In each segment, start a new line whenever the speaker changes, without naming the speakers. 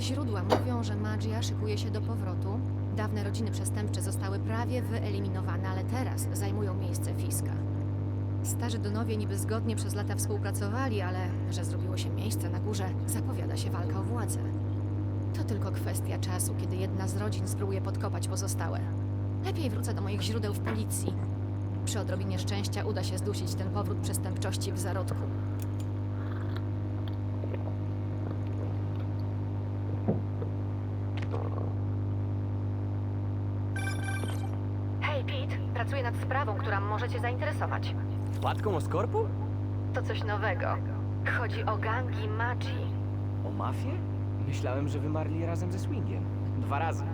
Źródła mówią, że magia szykuje się do powrotu. Dawne rodziny przestępcze zostały prawie wyeliminowane, ale teraz zajmują miejsce Fiska. Starzy Donowie niby zgodnie przez lata współpracowali, ale że zrobiło się miejsce na górze, zapowiada się walka o władzę. To tylko kwestia czasu, kiedy jedna z rodzin spróbuje podkopać pozostałe. Lepiej wrócę do moich źródeł w policji. Przy odrobinie szczęścia uda się zdusić ten powrót przestępczości w zarodku. Hej, Pete, pracuję nad sprawą, która może Cię zainteresować.
Wpadką o skorpu?
To coś nowego. Chodzi o gangi magii.
O mafię? Myślałem, że wymarli razem ze Swingiem. Dwa razy.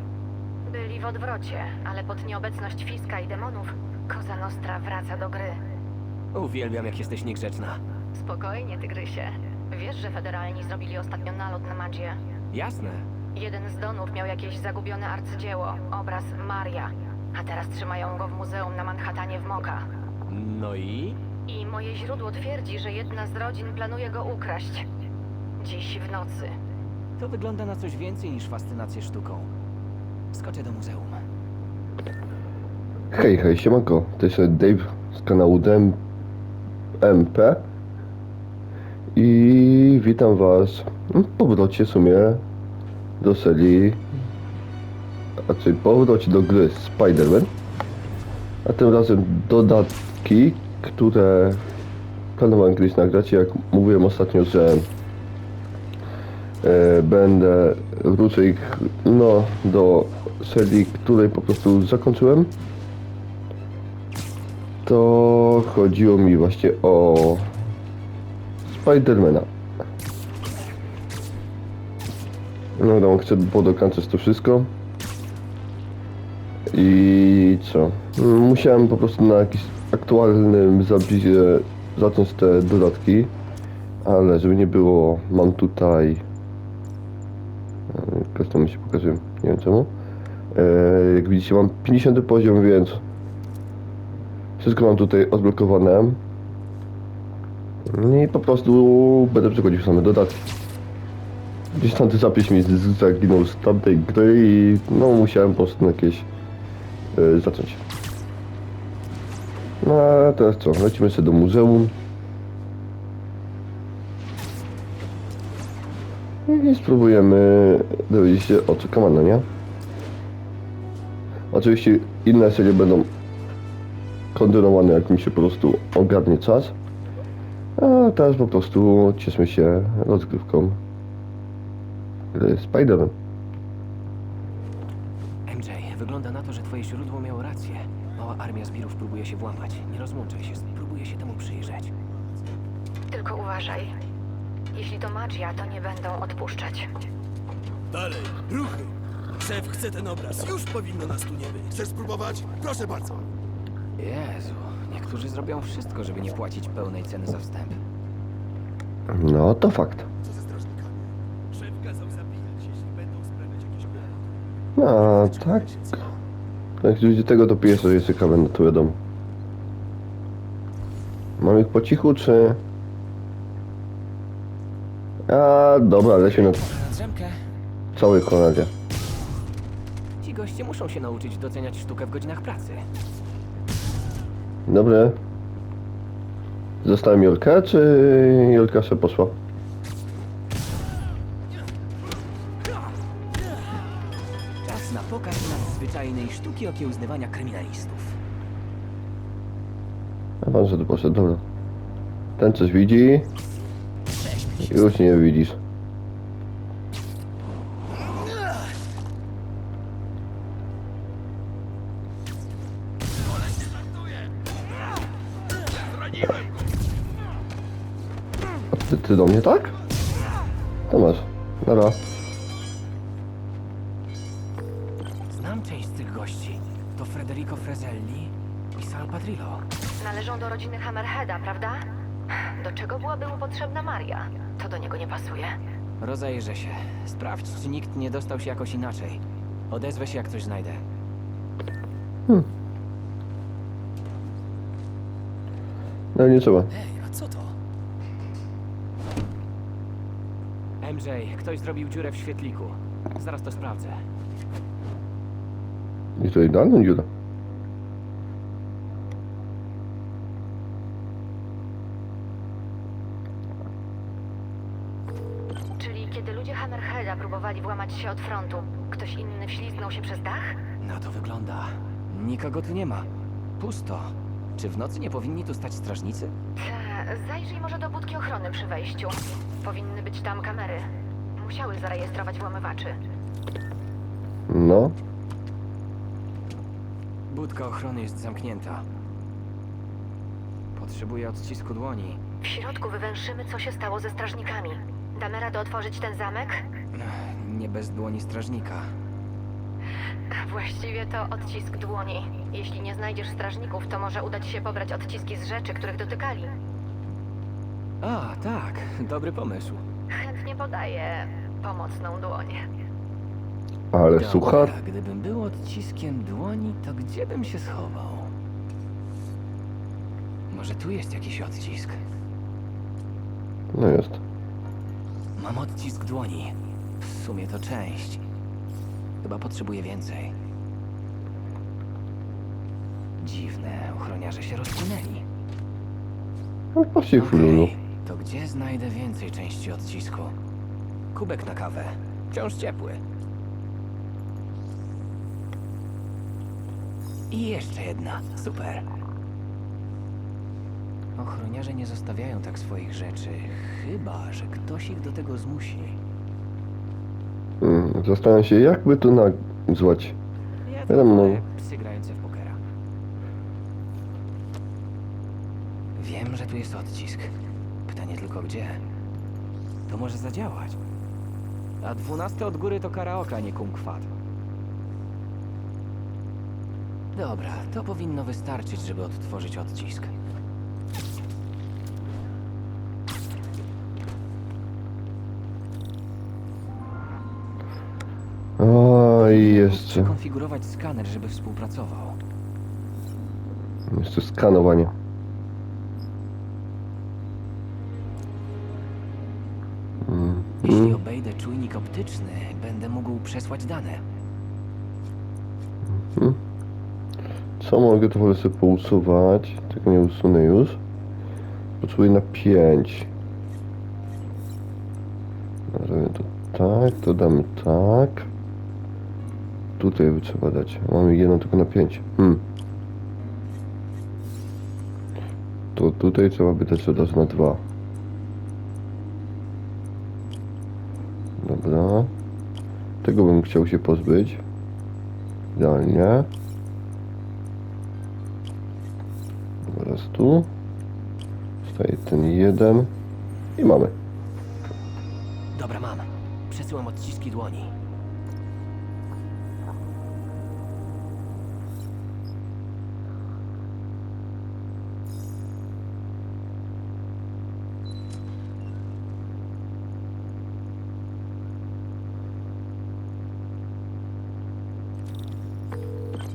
Byli w odwrocie, ale pod nieobecność Fiska i demonów Koza Nostra wraca do gry.
Uwielbiam, jak jesteś niegrzeczna.
Spokojnie, Tygrysie. Wiesz, że federalni zrobili ostatnio nalot na magię?
Jasne.
Jeden z donów miał jakieś zagubione arcydzieło, obraz Maria, a teraz trzymają go w muzeum na Manhattanie w Moka.
No i?
I moje źródło twierdzi, że jedna z rodzin planuje go ukraść. Dziś w nocy.
To wygląda na coś więcej niż fascynację sztuką. Skoczę do muzeum.
Hej, hej, siemanko, to jest Dave z kanału DEM MP i witam was w powrocie w sumie do serii, czyli powrocie do gry Spider-Man, a tym razem dodatki, które planowałem kiedyś nagrać, jak mówiłem ostatnio, że e, będę wrócę ich no, do serii, której po prostu zakończyłem to chodziło mi właśnie o Spidermana. No wiadomo, chcę podokończyć to wszystko. I co? Musiałem po prostu na jakimś aktualnym zapisie zacząć te dodatki, ale żeby nie było, mam tutaj Zresztą mi się pokazuje, nie wiem czemu. E, jak widzicie mam 50 poziom, więc wszystko mam tutaj odblokowane. I po prostu będę przechodził same dodatki. Gdzieś tam ten zapis mi zaginął z tamtej gry i no musiałem po prostu jakieś e, zacząć. No a teraz co, lecimy sobie do muzeum. I spróbujemy dowiedzieć się o co Kamana, nie? Oczywiście inne serie będą kontynuowane, jak mi się po prostu ogarnie czas. A teraz po prostu cieszmy się rozgrywką gry Spider-Man.
Źródło miało rację. Mała armia zbirów próbuje się włamać. Nie rozłączaj się, spróbuję się temu przyjrzeć.
Tylko uważaj. Jeśli to magia, to nie będą odpuszczać.
Dalej, ruchy! Szef chce ten obraz, już powinno nas tu nie być. Chcesz spróbować? Proszę bardzo.
Jezu, niektórzy zrobią wszystko, żeby nie płacić pełnej ceny za wstęp.
No to fakt.
Co ze strażnikami? Szef kazał zabijać, jeśli będą sprawiać jakieś kłopoty.
No tak. Jak ludzie tego że jest ciekawe, no to wiadomo. Mam ich po cichu, czy... A dobra, lecimy na
Na drzemkę.
całej.
Ci goście muszą się nauczyć doceniać sztukę w godzinach pracy.
Dobre. Zostałem Jolka, czy Jolka się poszła?
Sztuki okiełznywania kryminalistów.
A tu poszedł, dobra. Ten coś widzi, już nie widzisz. A ty, ty do mnie, tak? To masz. Dobra.
Znam część z tych gości. To Federico Frezelli i Sal Patrillo.
Należą do rodziny Hammerheada, prawda? Do czego byłaby mu potrzebna Maria? To do niego nie pasuje.
Rozejrzę się. Sprawdź, czy nikt nie dostał się jakoś inaczej. Odezwę się, jak coś znajdę.
No nie trzeba.
Ej, a co to?
MJ, ktoś zrobił dziurę w świetliku. Zaraz to sprawdzę.
I to idealna dziura.
Czyli kiedy ludzie Hammerheada próbowali włamać się od frontu, ktoś inny wślizgnął się przez dach?
Na to wygląda. Nikogo tu nie ma. Pusto. Czy w nocy nie powinni tu stać strażnicy?
Ta, zajrzyj może do budki ochrony przy wejściu. Powinny być tam kamery. Musiały zarejestrować włamywaczy.
No,
Budka ochrony jest zamknięta. Potrzebuję odcisku dłoni.
W środku wywęszymy, co się stało ze strażnikami. Damy radę otworzyć ten zamek?
Ech, Nie bez dłoni strażnika.
Właściwie to odcisk dłoni. Jeśli nie znajdziesz strażników, to może udać się pobrać odciski z rzeczy, których dotykali.
A, tak. Dobry pomysł.
Chętnie podaję pomocną dłoń.
Ale
Dobra,
suchar.
Gdybym był odciskiem dłoni, to gdzie bym się schował? Może tu jest jakiś odcisk?
No jest.
Mam odcisk dłoni. W sumie to część. Chyba potrzebuję więcej. Dziwne, ochroniarze się rozpłynęli.
No właśnie chwilę.
Okej, to gdzie znajdę więcej części odcisku? Kubek na kawę. Wciąż ciepły. I jeszcze jedna. Super. Ochroniarze nie zostawiają tak swoich rzeczy, chyba że ktoś ich do tego zmusi.
Mm, Zastanawiam się, jakby to nazwać. Wiadomo, no.
psy grające w pokera. Wiem, że tu jest odcisk. Pytanie tylko gdzie. To może zadziałać. A dwunasty od góry to karaoke, a nie kumkwat. Dobra, to powinno wystarczyć, żeby odtworzyć odcisk. Muszę
jeszcze.
Przekonfigurować skaner, żeby współpracował.
Jeszcze skanowanie.
Jeśli
mm.
obejdę czujnik optyczny, będę mógł przesłać dane.
Co mogę to sobie pousuwać? Tego nie usunę już. Potrzebuję na 5. Zrobię to tak, to damy tak. Tutaj by trzeba dać. Mamy jedno tylko na 5. Hmm. To tutaj trzeba by dać od razu na 2. Dobra. Tego bym chciał się pozbyć. Idealnie. Tu. Staje ten jeden. I mamy.
Dobra, mam. Przesyłam odciski dłoni.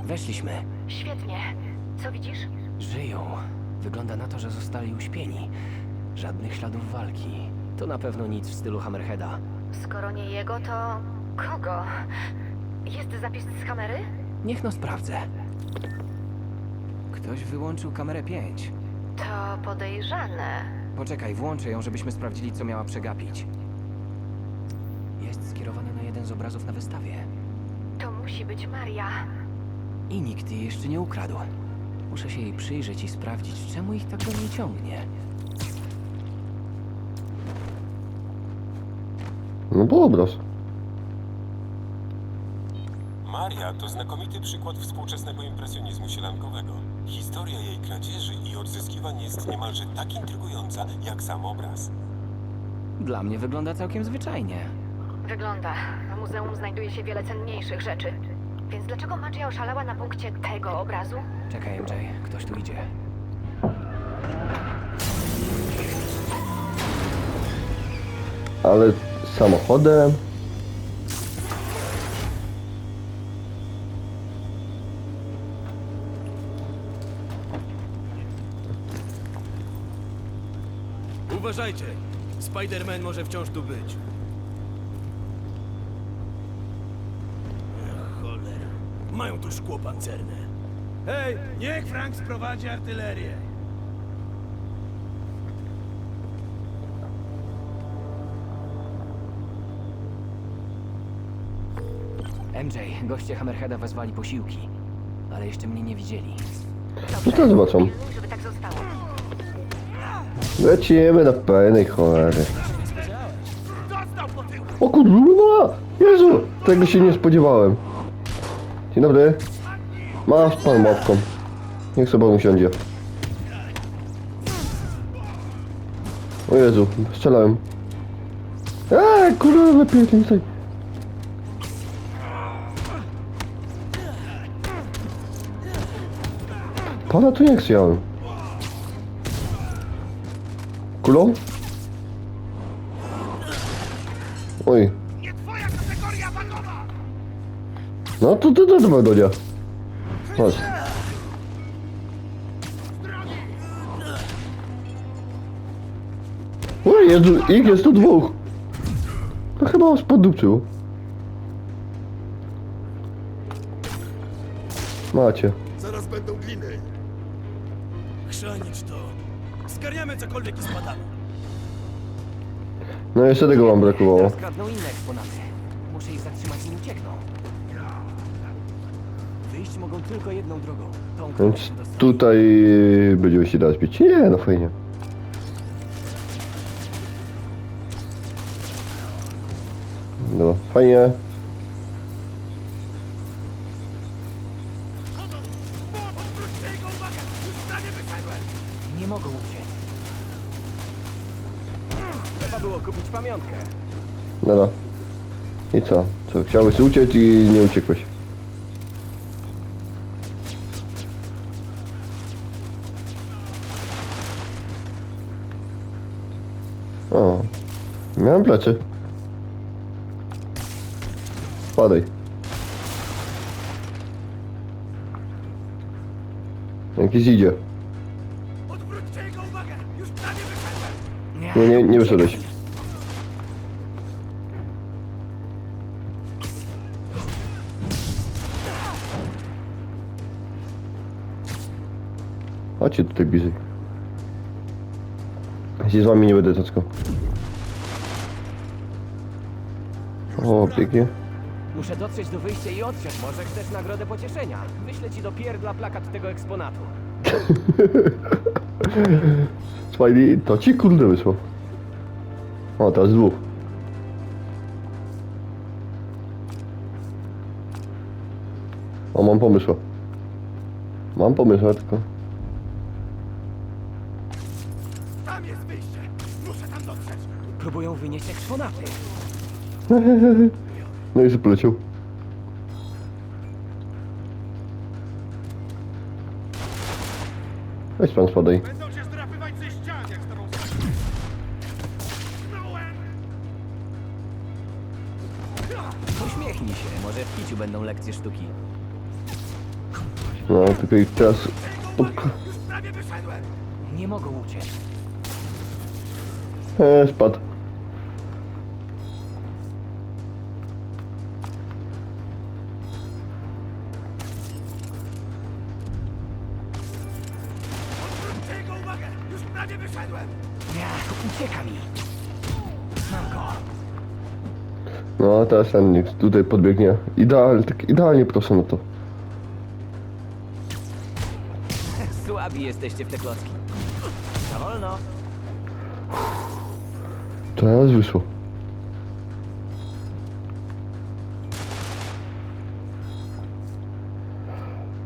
Weszliśmy.
Świetnie. Co widzisz?
Żyją. Wygląda na to, że zostali uśpieni. Żadnych śladów walki. To na pewno nic w stylu Hammerheada.
Skoro nie jego, to kogo? Jest zapis z kamery?
Niech no sprawdzę. Ktoś wyłączył kamerę 5.
To podejrzane.
Poczekaj, włączę ją, żebyśmy sprawdzili, co miała przegapić. Jest skierowana na jeden z obrazów na wystawie.
To musi być Maria.
I nikt jej jeszcze nie ukradł. Muszę się jej przyjrzeć i sprawdzić, czemu ich tak do mnie ciągnie.
No bo obraz.
Maria to znakomity przykład współczesnego impresjonizmu sielankowego. Historia jej kradzieży i odzyskiwań jest niemalże tak intrygująca, jak sam obraz.
Dla mnie wygląda całkiem zwyczajnie.
Wygląda. W muzeum znajduje się wiele cenniejszych rzeczy. Więc dlaczego Magia oszalała na punkcie tego obrazu?
Czekaj, MJ, ktoś tu idzie.
Ale samochodem.
Uważajcie! Spider-Man może wciąż tu być. Ach, cholera. Mają tu szkło pancerne. Hej, niech Frank sprowadzi artylerię.
MJ, goście Hammerheada wezwali posiłki. Ale jeszcze mnie nie widzieli.
No to zobaczą.
Żeby tak zostało.
Lecimy na pełnej cholery. O kurwa! Jezu! Tego się nie spodziewałem. Dzień dobry. Masz pan mowką. Niech sobie usiądzie. O Jezu, strzelałem. Eee, kurwa, lepiej tym tutaj. Pana tu nie chciałem. Kulą? Oj.
Nie!
No to to to to Wagonia. Chodź. O Jezu, ich jest tu dwóch. To chyba was podupczył. Macie.
Zaraz będą gliny. Chrzanić to. Zgarniamy cokolwiek i spadamy.
No jeszcze tego wam brakowało.
Teraz kradną inne eksponaty. Muszę ich zatrzymać i uciekną. Wyjść mogą tylko jedną drogą. Tą,
Więc
się
tutaj będziemy się dać bić. Nie, no fajnie. No, fajnie.
Nie mogą uciec. Trzeba było kupić pamiątkę.
Dobra. I co? Co, chciałeś uciec i nie uciekłeś. Miałem plecy. Spadaj. Jakiś idzie. Nie, nie, nie wyszedłeś. Chodźcie tutaj bliżej. Ja z wami nie będę tackał. O, pięknie.
Muszę dotrzeć do wyjścia i odsiąść. Może chcesz nagrodę pocieszenia. Wyślę ci do pierdla plakat tego eksponatu.
Smiley, to ci kurde wysłał. O, teraz dwóch. O, mam pomysł. Mam pomysł, tylko...
Tam jest wyjście! Muszę tam dotrzeć!
Próbują wynieść eksponaty.
No i sobie poleciał. Weź pan spadaj.
Będą cię zdrapywać ze ścian, jak z tobą Znałem!
Uśmiechnij się. Może w kiciu będą lekcje sztuki.
No, tylko ich teraz... Op.
Już prawie wyszedłem!
Nie mogą uciec.
E, spadł.
Prawie wyszedłem!
Nie, ucieka mi. Mam go.
No, a teraz ten niech tutaj podbiegnie. Idealnie, tak idealnie proszę na to.
Słabi jesteście w te klocki. Za wolno.
Teraz wyszło.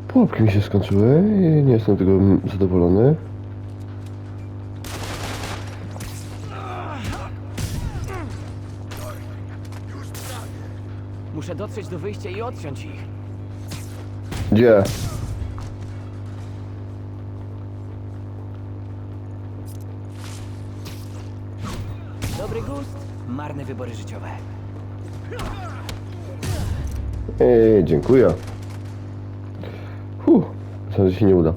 Pułapki mi się skończyły i nie jestem tego zadowolony.
Muszę dotrzeć do wyjścia i odciąć ich.
Gdzie?
Dobry gust, marne wybory życiowe.
Ej, dziękuję. Huh, myślałem, że się nie uda.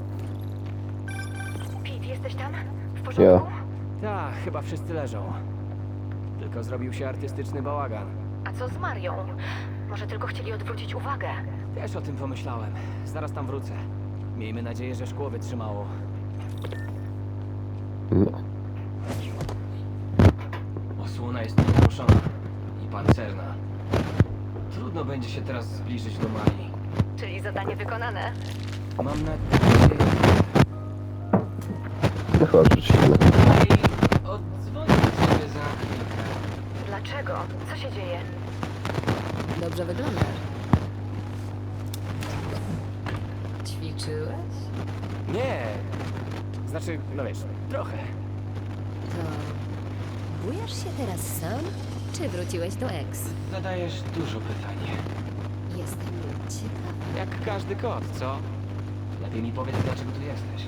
Pete, jesteś tam? W
Ja.
Tak, chyba wszyscy leżą. Tylko zrobił się artystyczny bałagan.
A co z Marią? Może tylko chcieli odwrócić uwagę?
Też o tym pomyślałem. Zaraz tam wrócę. Miejmy nadzieję, że szkło wytrzymało.
No.
Osłona jest nienaruszona i pancerna. Trudno będzie się teraz zbliżyć do Marii.
Czyli zadanie wykonane.
Mam nadzieję...
No chyba
odzwonię sobie za chwilkę.
Dlaczego? Co się dzieje? Dobrze wyglądasz. Ćwiczyłeś?
Nie. Znaczy, no wiesz, trochę.
To bujasz się teraz sam, czy wróciłeś do ex?
Zadajesz dużo pytań.
Jestem ciekawa.
Jak każdy kot, co? Lepiej mi powiedz, dlaczego tu jesteś.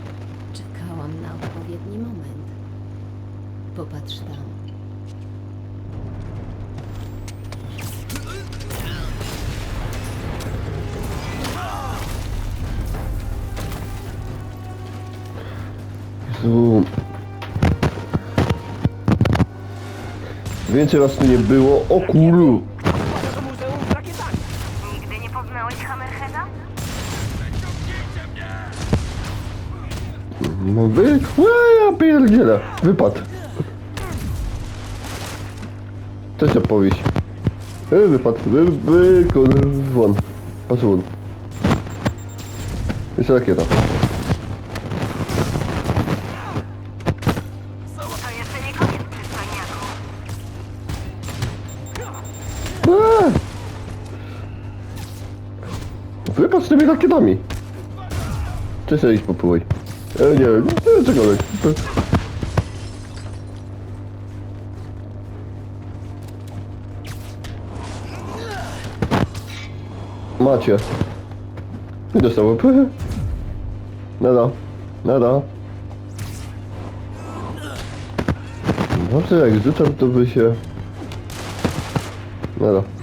Czekałam na odpowiedni moment. Popatrz tam.
Więcej was tu nie było. O kuru!
to muzeum z rakietami!
Nigdy nie poznałeś Hammerheada?
No wy... Ue, ja pierdzielę. Wypad. To jest opowieść. E, Wypad. Wy... wy... kur- Won. Pas won. Jest rakieta. Tymi rakietami. Czy sobie iść popłyj? E, nie wiem, e, cokolwiek. Macie. I dostałem. Nada. Nada. Dobrze, jak rzucam, to by się... Nada.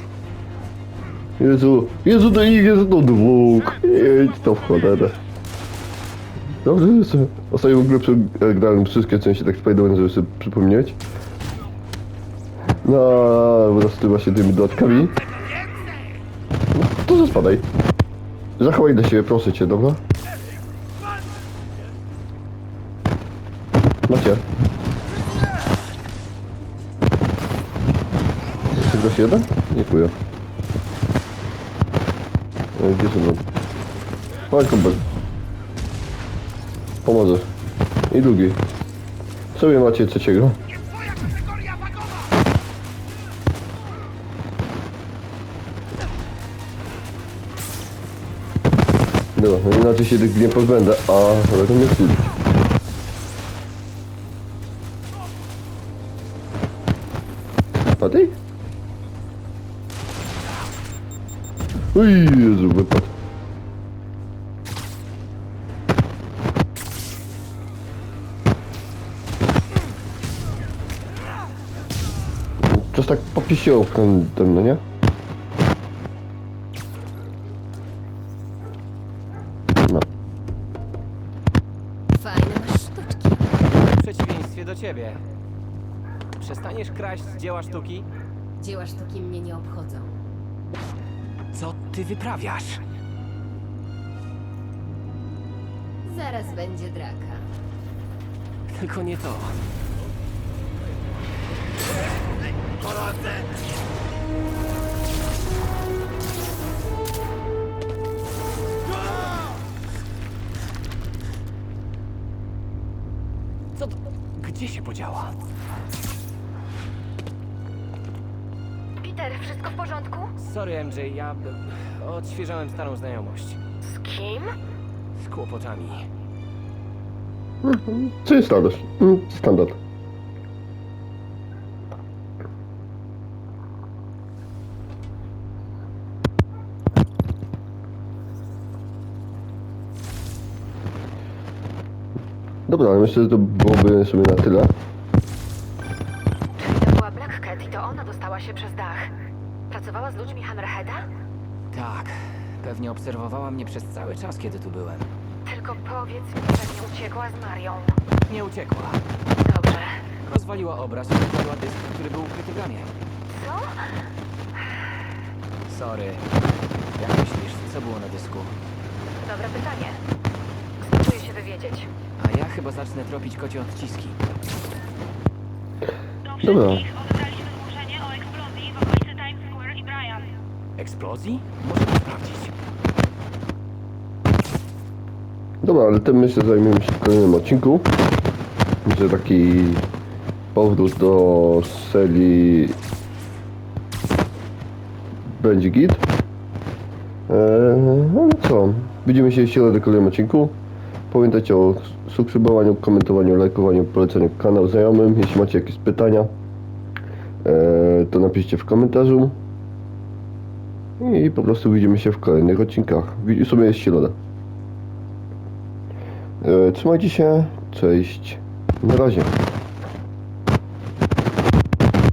Jezu, Jezu, to ich jest do dwóch. Jedź to w cholerę. Dobrze, że sobie... Ostatnio w ogóle przegrałem wszystkie części tak Spider-Man, żeby sobie przypomnieć. No, tym właśnie tymi dodatkami. No, to ze spadaj. Zachowaj dla siebie, proszę cię, dobra? Macie. Jeszcze ktoś jeden? Dziękuję. E, Gdzie są? Chodź kumpel. Pomożesz. I drugi. Sobie macie trzeciego. Dobra, no inaczej się tych nie pozbędę, a ale to nie wstyd. Padej? Oj, Jezu, Coś tak popisiło w tym, tym, no nie? No.
Fajne masz sztuczki.
W przeciwieństwie do ciebie. Przestaniesz kraść z dzieła sztuki?
Dzieła sztuki mnie nie obchodzą.
Co ty wyprawiasz?
Zaraz będzie draka.
Tylko nie to. Co to? Gdzie się podziała?
Peter, wszystko w porządku?
Sorry, MJ, ja odświeżałem starą znajomość.
Z kim?
Z kłopotami.
Co jest standard? Mm, Standard. Dobra, ale myślę, że to byłoby sobie na tyle.
Czyli to była Black Cat i to ona dostała się przez dach. Pracowała z ludźmi Hammerheada?
Tak, pewnie obserwowała mnie przez cały czas, kiedy tu byłem.
Tylko powiedz mi, że nie uciekła z Marią.
Nie uciekła.
Dobrze.
Rozwaliła obraz i wykładła dysk, który był ukryty w ramie.
Co?
Sorry. Jak myślisz, co co było na dysku.
Dobre pytanie. Wywiedzieć.
A ja chyba zacznę tropić kocie odciski.
Do
Dobra.
wszystkich odebraliśmy zgłoszenie o eksplozji w okolicy Times Square i Bryan.
Eksplozji? Możemy sprawdzić.
Dobra, ale tym myślę zajmiemy się w kolejnym odcinku. Że taki powrót do serii będzie git. Eee, no i co? Widzimy się w środę w kolejnym odcinku. Pamiętajcie o subskrybowaniu, komentowaniu, lajkowaniu, poleceniu kanału znajomym. Jeśli macie jakieś pytania, eee, to napiszcie w komentarzu. I po prostu widzimy się w kolejnych odcinkach. W sumie jest środa. E, Trzymajcie się, cześć, na razie.